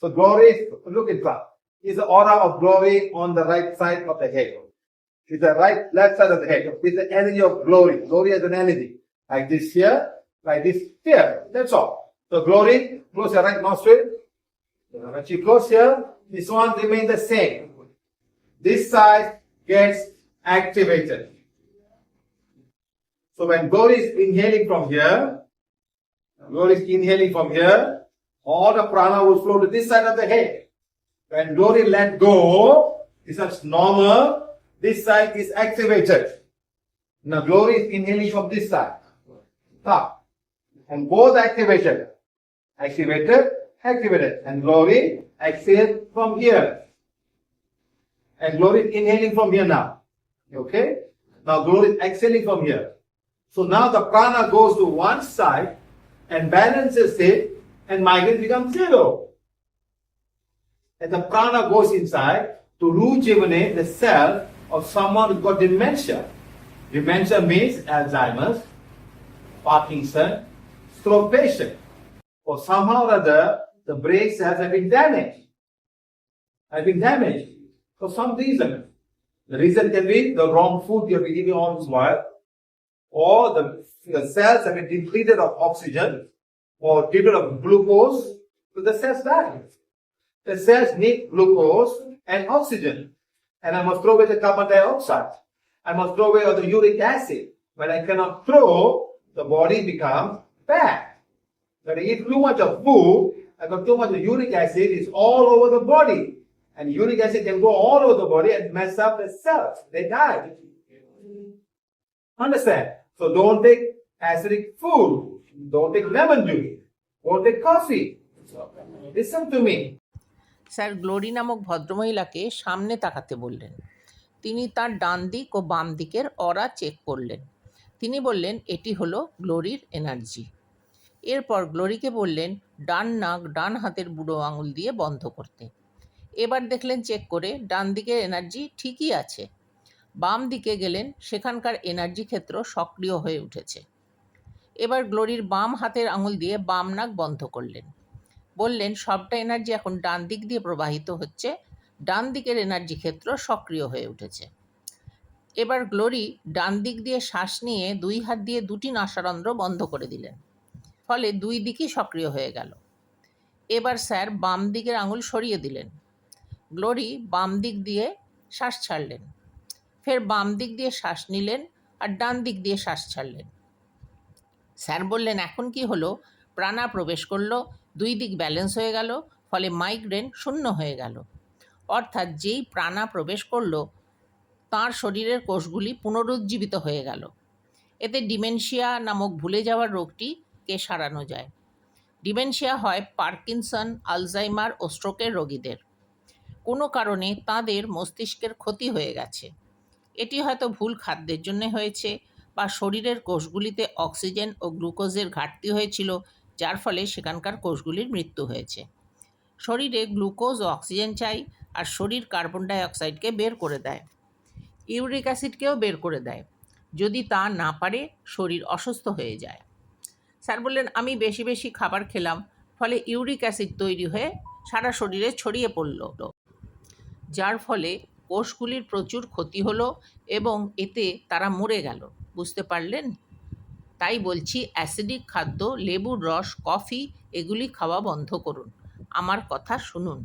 So glory look at is the aura of glory on the right side of the head. It's the right, left side of the head. It's the energy of glory. Glory as an energy. Like this here, like this here. That's all. So glory, close your right nostril. When you close here, this one remains the same. This side gets activated. So when glory is inhaling from here, glory is inhaling from here, all the prana will flow to this side of the head. When glory let go, this is normal, this side is activated. Now glory is inhaling from this side. Top. And both activated. Activated, activated. And glory exhale from here. And glory is inhaling from here now. Okay? Now glory is exhaling from here. So now the prana goes to one side and balances it and migraine becomes zero. And the prana goes inside to rejuvenate the cell of someone who's got dementia. Dementia means Alzheimer's, Parkinson, stroke patient. Or somehow or other, the brain cells have been damaged. Have been damaged for some reason. The reason can be the wrong food you're eating all this while, or the, the cells have been depleted of oxygen, or of glucose, to the cells die. The cells need glucose and oxygen. And I must throw away the carbon dioxide. I must throw away all the uric acid. When I cannot throw, the body becomes fat. When I eat too much of food, I got too much uric acid, it's all over the body. And uric acid can go all over the body and mess up the cells. They die. Understand? So don't take acidic food. Don't take lemon juice. Don't take coffee. Listen to me. Sir Glory নামক ভদ্রমহিলাকে সামনে তাকাতে বললেন তিনি তার ডান দিক ও বাম দিকের অরা চেক করলেন তিনি বললেন, এটি হলো গ্লোরির এনার্জি এরপর গ্লোরিকে বললেন, ডান নাক, ডান হাতের বুড়ো আঙুল দিয়ে বন্ধ করতে এবার দেখলেন চেক করে, ডান দিকের এনার্জি ঠিকই আছে বাম দিকে গেলেন, সেখানকার এনার্জি ক্ষেত্র সক্রিয় হয়ে উঠেছে এবার গ্লোরির বাম হাতের আঙুল দিয়ে বাম নাক বন্ধ করলেন। বললেন, সবটা এনার্জি এখন ডান দিক দিয়ে প্রবাহিত হচ্ছে। ডান দিকের এনার্জি ক্ষেত্র সক্রিয় হয়ে উঠেছে। এবার গ্লোরি ডান দিক দিয়ে শ্বাস নিয়ে দুই হাত দিয়ে দুটি নাসারন্ধ্র বন্ধ করে দিলেন। ফলে দুই দিকই সক্রিয় হয়ে গেল। এবার স্যার বাম দিকের আঙুল সরিয়ে দিলেন। গ্লোরি বাম দিক দিয়ে শ্বাস ছাড়লেন। ফের বাম দিক দিয়ে শ্বাস নিলেন আর ডান দিক দিয়ে শ্বাস ছাড়লেন। স্যার বললেন, এখন কি হলো? প্রাণা প্রবেশ করল, দুই দিক ব্যালেন্স হয়ে গেল, ফলে মাইগ্রেন শূন্য হয়ে গেল। অর্থাৎ যেই প্রাণা প্রবেশ করল, তার শরীরের কোষগুলি পুনরুজ্জীবিত হয়ে গেল। এতে ডিমেনশিয়া নামক ভুলে যাওয়ার রোগটিকে সারানো যায়। ডিমেনশিয়া হয় পার্কিনসন, আলজাইমার ও স্ট্রোকের রোগীদের। কোনো কারণে তাদের মস্তিষ্কের ক্ষতি হয়ে গেছে। এটি হয়তো ভুল খাদ্যের জন্য হয়েছে বা শরীরের কোষগুলিতে অক্সিজেন ও গ্লুকোজের ঘাটতি হয়েছিল, যার ফলে সেখানকার কোষগুলির মৃত্যু হয়েছে। শরীরে গ্লুকোজ ও অক্সিজেন চাই আর শরীর কার্বন ডাই অক্সাইডকে বের করে দেয়। ইউরিক অ্যাসিডকেও বের করে দেয়। যদি তা না পারে, শরীর অসুস্থ হয়ে যায়। স্যার বললেন, আমি বেশি বেশি খাবার খেলাম, ফলে ইউরিক অ্যাসিড তৈরি হয়ে সারা শরীরে ছড়িয়ে পড়ল। যার ফলে কোষগুলির প্রচুর ক্ষতি হলো এবং এতে তারা মরে গেল। বুঝতে পারলেন? তাই বলছি, অ্যাসিডিক খাদ্য, লেবুর রস, কফি, এগুলি খাওয়া বন্ধ করুন। আমার কথা শুনুন।